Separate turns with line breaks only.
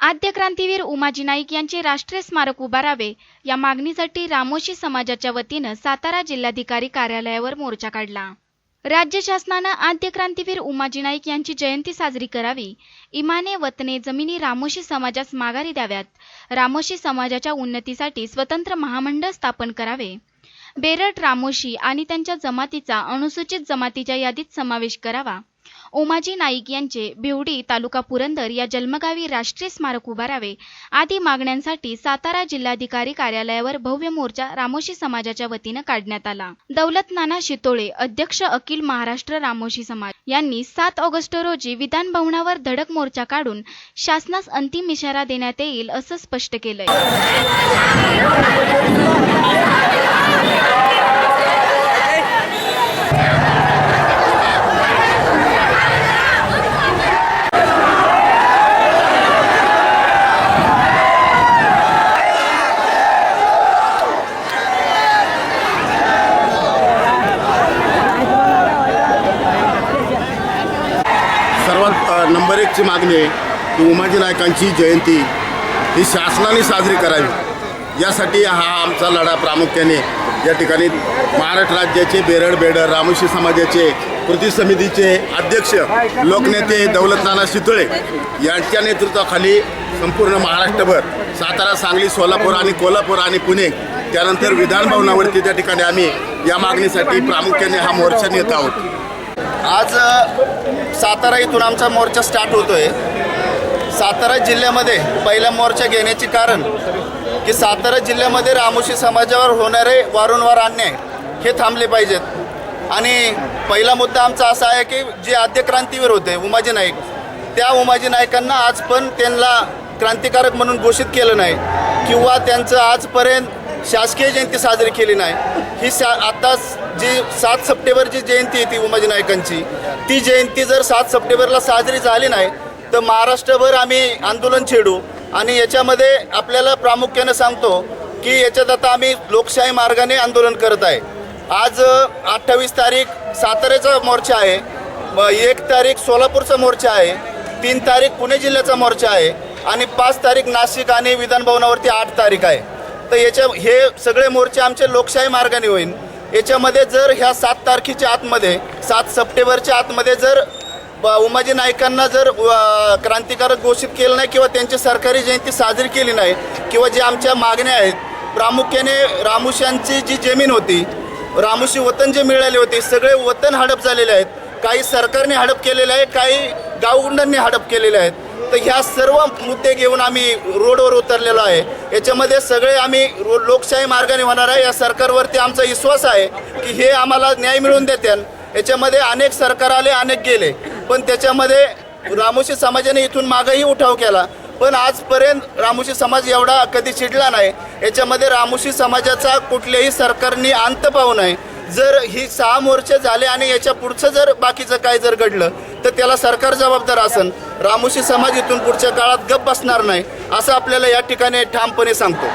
आद्य क्रांतीवीर उमाजी नाईक यांचे राष्ट्रीय स्मारक उभारावे या मागणीसाठी रामोशी समाजाच्या वतीनं सातारा जिल्हाधिकारी कार्यालयावर मोर्चा काढला. राज्य शासनानं आद्य क्रांतीवीर उमाजी नाईक यांची जयंती साजरी करावी. इमाने वतने जमिनी रामोशी समाजास माघारी द्याव्यात. रामोशी समाजाच्या उन्नतीसाठी स्वतंत्र महामंडळ स्थापन करावे. बेरट रामोशी आणि त्यांच्या जमातीचा अनुसूचित जमातीच्या यादीत समावेश करावा. ओमाजी नाईक यांचे भिवडी तालुका पुरंदर या जन्मगावी राष्ट्रीय स्मारक उभारावे. आदी मागण्यांसाठी सातारा जिल्हाधिकारी कार्यालयावर भव्य मोर्चा रामोशी समाजाच्या वतीनं काढण्यात आला. दौलत नाना शितोळे अध्यक्ष अखिल महाराष्ट्र रामोशी समाज यांनी सात ऑगस्ट रोजी विधान भवनावर धडक मोर्चा काढून शासनास अंतिम इशारा देण्यात येईल असं स्पष्ट केलंय.
बरेचशी मागणी आहे की उमाजी नायकांची जयंती ही शासनाने साजरी करावी. यासाठी हा आमचा लढा प्रामुख्याने या ठिकाणी महाराष्ट्र राज्याचे बेरड बेडर रामोशी समाजाचे कृती समितीचे अध्यक्ष लोकनेते दौलत नाना यांच्या नेतृत्वाखाली संपूर्ण महाराष्ट्रभर सातारा सांगली सोलापूर आणि कोल्हापूर आणि पुणे त्यानंतर विधानभवनावरती त्या ठिकाणी आम्ही या मागणीसाठी प्रामुख्याने हा मोर्चा नेत आहोत.
आज सातारा इथून आमचा मोर्चा स्टार्ट होतोय. सातारा जिल्ह्यामध्ये पहिला मोर्चा घेण्याचे कारण की सातारा जिल्ह्यामध्ये रामोशी समाजावर होणारे वारंवार अन्याय हे थांबले पाहिजेत. आणि पहिला मुद्दा आमचा असा आहे की जे आद्य क्रांतीवीर होते उमाजी नाईक त्या उमाजी नायकांना आज पण त्यांना क्रांतिकारक म्हणून घोषित केलं नाही. किंवा त्यांचं आजपर्यंत शासकीय जयंती साजरी केली नाही. ही सा आता जी सात सप्टेंबरची जयंती आहे ती उमाजी नायकांची ती जयंती जर सात सप्टेंबरला साजरी झाली नाही तर महाराष्ट्रभर आम्ही आंदोलन छेडू. आणि याच्यामध्ये आपल्याला प्रामुख्यानं सांगतो की याच्यात आता आम्ही लोकशाही मार्गाने आंदोलन करत आहे. आज अठ्ठावीस तारीख साताऱ्याचा मोर्चा आहे. एक तारीख सोलापूरचा मोर्चा आहे. तीन तारीख पुणे जिल्ह्याचा मोर्चा आहे. आणि पाच तारीख नाशिक आणि विधानभवनावरती आठ तारीख आहे. तर याच्या हे सगळे मोर्चे आमचे लोकशाही मार्गाने होईल याच्यामध्ये जर ह्या सात तारखेच्या आतमध्ये सात सप्टेंबरच्या आतमध्ये जर उमाजी नायकांना जर क्रांतिकारक घोषित केलं नाही किंवा त्यांची सरकारी जयंती साजरी केली नाही किंवा जे आमच्या मागण्या आहेत प्रामुख्याने रामुशांची जी जमीन होती रामुशी वतन जे मिळाले होते सगळे वतन हडप झालेले आहेत. काही सरकारने हडप केलेले आहे काही गावगुंडांनी हडप केलेले आहेत. तर ह्या सर्व मुद्दे घेऊन आम्ही रोडवर उतरलेलो आहे. याच्यामध्ये सगळे आम्ही रो लोकशाही मार्गाने होणार आहे. या सरकारवरती आमचा विश्वास आहे की हे आम्हाला न्याय मिळवून देतील याच्यामध्ये अनेक सरकार आले अनेक गेले. पण त्याच्यामध्ये रामोशी समाजाने इथून मागंही उठाव केला. पण आजपर्यंत रामोशी समाज एवढा कधी चिडला नाही. याच्यामध्ये रामोशी समाजाचा कुठल्याही सरकारने अंत पाहू नये जर ही सहा मोर्चे झाले आणि याच्या पुढचं जर बाकीचं काय जर घडलं तर त्याला सरकार जबाबदार असन. रामोशी समाज इथून पुढच्या काळात गप बसणार नाही असं आपल्याला या ठिकाणी ठामपणे सांगतो.